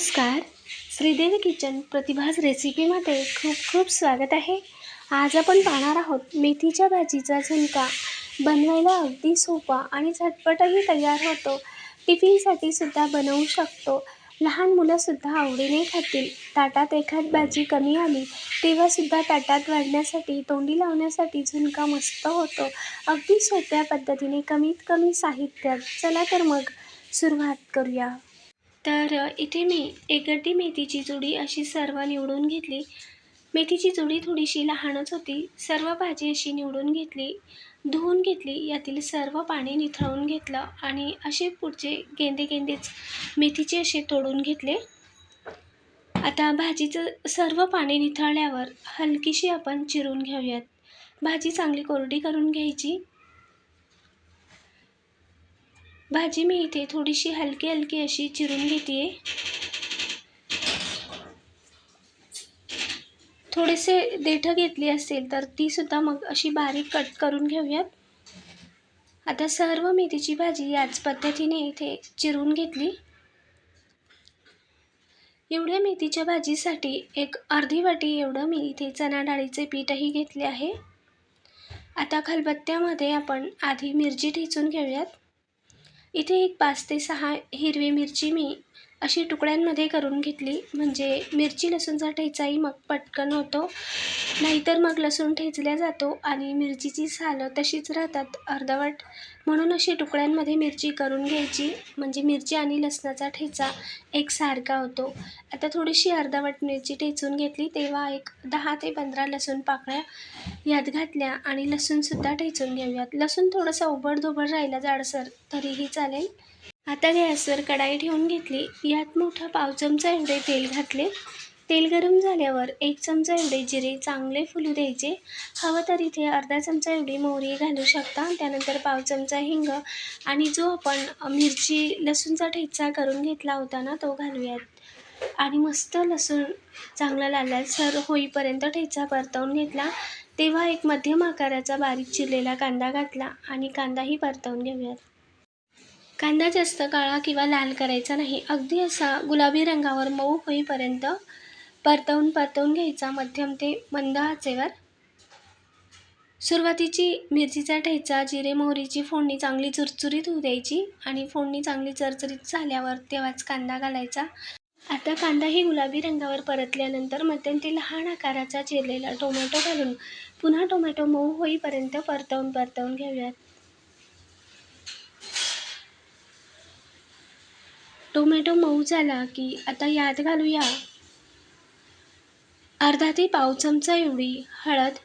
नमस्कार. श्रीदेवी किचन प्रतिभाज रेसिपीमध्ये खूप खूप स्वागत आहे. आज आपण पाहणार आहोत मेथीच्या भाजीचा झुणका. बनवायला अगदी सोपा आणि झटपटही तयार होतो. टिफिनसाठी सुद्धा बनवू शकतो. लहान मुलंसुद्धा आवडीने खातील. ताटात एखाद भाजी कमी आली तेव्हासुद्धा ताटात वाढण्यासाठी तोंडी लावण्यासाठी झुणका मस्त होतो. अगदी सोप्या पद्धतीने कमीत कमी साहित्यात. चला तर मग सुरुवात करूया. तर इथे मी एक गड्डी मेथीची जुडी अशी सर्व निवडून घेतली. मेथीची जुडी थोडीशी लहानच होती. सर्व भाजी अशी निवडून घेतली. धुवून घेतली. यातील सर्व पाणी निथळून घेतलं आणि असे पुढचे गेंदे गेंदेच मेथीचे असे तोडून घेतले. आता भाजीचं सर्व पाणी निथळल्यावर हलकीशी आपण चिरून घेऊयात. भाजी चांगली कोरडी करून घ्यायची. भाजी मी इथे थोडीशी हलकी हलकी अशी चिरून घेते थोडेसे देठं घेतली असेल तर ती सुद्धा मग अशी बारीक कट करून घेऊयात. आता सर्व मेथीची भाजी याच पद्धतीने इथे चिरून घेतली. एवढ्या मेथीच्या भाजीसाठी एक अर्धी वाटी एवढं मी इथे चणा डाळीचे पीठही घेतले आहे. आता खलबत्त्यामध्ये आपण आधी मिरची ठेचून घेऊयात. इथे एक पाच ते सहा हिरवी मिरची मी अशी तुकड्यांमध्ये करून घेतली. म्हणजे मिरची लसूणचा ठेचाही मग पटकन होतो. नाहीतर मग लसूण ठेचल्या जातो आणि मिरचीची सालं तशीच राहतात अर्धवट. म्हणून अशी तुकड्यांमध्ये मिरची करून घ्यायची. म्हणजे मिरची आणि लसणाचा ठेचा एकसारखा होतो. आता थोडीशी अर्धवट मिरची ठेचून घेतली. तेव्हा एक दहा ते पंधरा लसूण पाकळ्या यात घातल्या आणि लसूणसुद्धा ठेचून घेऊयात. लसूण थोडंसं ओबडधोबड राहिला जाडसर तरीही चालेल. आता गॅसवर कढाई ठेवून घेतली. यात मोठा पाव चमचा एवढे तेल घातले. तेल गरम झाल्यावर एक चमचा एवढे जिरे चांगले फुलू द्यायचे. हवं तर इथे अर्धा चमचा एवढी मोहरी घालू शकता. त्यानंतर पाव चमचा हिंग आणि जो आपण मिरची लसूणचा ठेचा करून घेतला होता ना तो घालूयात. आणि मस्त लसूण चांगला लाल लालसर होईपर्यंत ठेचा परतवून घेतला. तेव्हा एक मध्यम आकाराचा बारीक चिरलेला कांदा घातला आणि कांदाही परतवून घेऊयात. कांदा जास्त काळा किंवा लाल करायचा नाही. अगदी असा गुलाबी रंगावर मऊ होईपर्यंत परतवून परतवून घ्यायचा. मध्यम ते मंद आचेवर. सुरुवातीची मिरचीचा ठेचा जिरे मोहरीची फोडणी चांगली चुरचुरीत होऊ द्यायची आणि फोडणी चांगली चरचरीत झाल्यावर तेव्हाच कांदा घालायचा. आता कांदा ही गुलाबी रंगावर परतल्यानंतर मध्यम ते लहान आकाराचा चिरलेला टोमॅटो घालून पुन्हा टोमॅटो मऊ होईपर्यंत परतवून परतवून घेऊयात. टोमॅटो मऊ झाला की आता यात घालूया. अर्धा ते पाव चमचा एवढी हळद.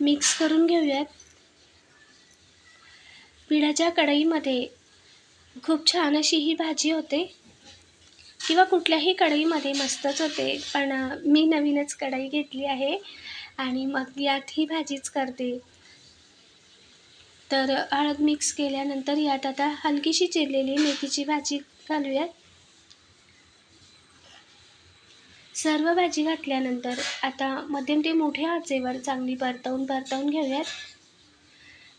मिक्स करून घेऊयात. पिठाच्या कढईमध्ये खूप छान अशी ही भाजी होते. किंवा कुठल्याही कढईमध्ये मस्तच होते पण मी नवीनच कढई घेतली आहे आणि मग यात ही भाजीच करते. तर हळद मिक्स केल्यानंतर यात आता हलकीशी चिरलेली मेथीची भाजी घालूयात. सर्व भाजी घातल्यानंतर आता मध्यम ते मोठ्या आचेवर चांगली परतवून परतवून घेऊयात.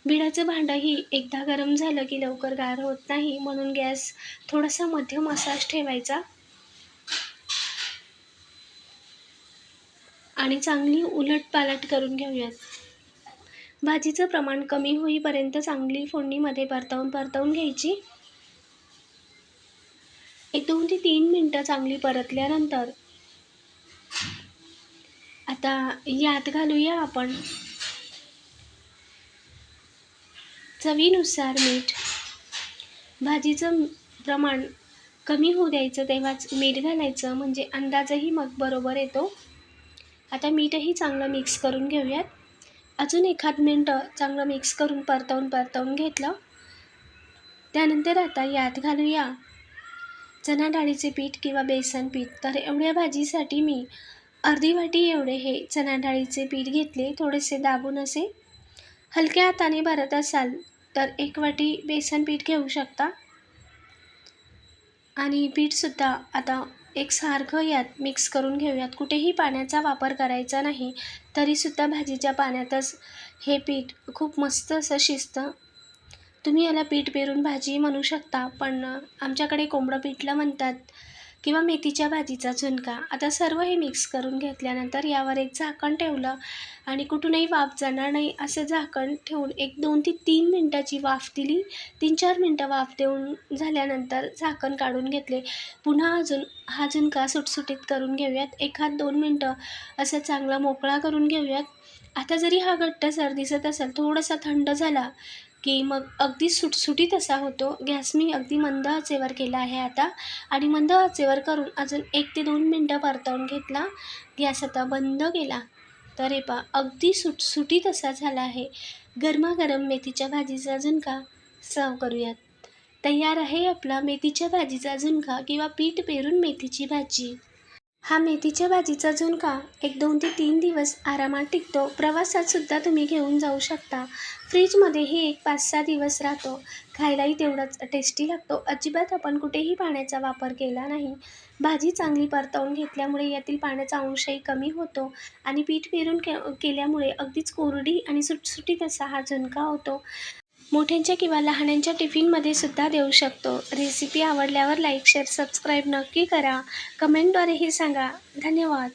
बिडाचं भांडंही एकदा गरम झालं की लवकर गार होत नाही म्हणून गॅस थोडासा मध्यम असाच ठेवायचा. आणि चांगली उलट पालट करून घेऊयात. भाजीचं प्रमाण कमी होईपर्यंत चांगली फोडणीमध्ये परतवून परतवून घ्यायची. एक दोन ते तीन मिनटं चांगली परतल्यानंतर आता यात घालूया आपण चवीनुसार मीठ. भाजीचं प्रमाण कमी होऊ द्यायचं तेव्हाच मीठ घालायचं म्हणजे अंदाजही मग बरोबर येतो. आता मीठही चांगलं मिक्स करून घेऊयात. अजून एखाद मिनटं चांगलं मिक्स करून परतवून परतवून घेतलं. त्यानंतर आता यात घालूया चणा डाळीचे पीठ किंवा बेसन पीठ. तर एवढ्या भाजीसाठी मी अर्धी वाटी एवढे हे चणा डाळीचे पीठ घेतले थोडेसे दाबून असे. हलक्या हाताने भरत असाल तर एक वाटी बेसन पीठ घेऊ शकता. आणि पीठसुद्धा आता एकसारखं यात मिक्स करून घेऊयात. कुठेही पाण्याचा वापर करायचा नाही तरीसुद्धा भाजीच्या पाण्यातच हे पीठ खूप मस्त असं शिजतं. तुम्ही याला पीठ पेरून भाजी म्हणू शकता पण आमच्याकडे कोंबडं पिठलं म्हणतात. किंवा मेथीच्या भाजीचा झुणका. आता सर्व हे मिक्स करून घेतल्यानंतर यावर एक झाकण ठेवलं आणि कुठूनही वाफ जाणार नाही असं झाकण ठेवून एक दोन ते तीन मिनटाची वाफ दिली. तीन चार मिनटं वाफ देऊन झाल्यानंतर झाकण काढून घेतले. पुन्हा अजून हा झुणका सुटसुटीत करून घेऊयात. एखाद दोन मिनटं असं चांगला मोकळा करून घेऊयात. आता जरी हा घट्टसर दिसत असेल थोडासा थंड झाला की मग अगदी सुटसुटीत असा होतो. गॅस मी अगदी मंद आचेवर केला आहे आता. आणि मंद आचेवर करून अजून एक ते दोन मिनटं परतवून घेतला. गॅस आता बंद केला. तर हे पा अगदी सुटसुटीत असा झाला आहे. गरमागरम मेथीच्या भाजीचा झुणका. सर्व करूयात. तयार आहे आपला मेथीच्या भाजीचा झुणका किंवा पीठ पेरून मेथीची भाजी. हा मेथीच्या भाजीचा झुणका एक दोन ते तीन दिवस आरामात टिकतो. प्रवासात सुद्धा तुम्ही घेऊन जाऊ शकता. फ्रीजमध्येही एक पाच सहा दिवस राहतो. खायलाही तेवढाच टेस्टी लागतो. अजिबात आपण कुठेही पाण्याचा वापर केला नाही. भाजी चांगली परतवून घेतल्यामुळे यातील पाण्याचा अंशही कमी होतो आणि पीठ पेरून के केल्यामुळे अगदीच कोरडी आणि सुटसुटीत असा हा झुणका होतो. मोठ्यांच्या किंवा लहानांच्या टिफिनमध्ये सुद्धा देऊ शकतो. रेसिपी आवडल्यावर लाईक शेअर सबस्क्राईब नक्की करा. कमेंटद्वारेही सांगा. धन्यवाद.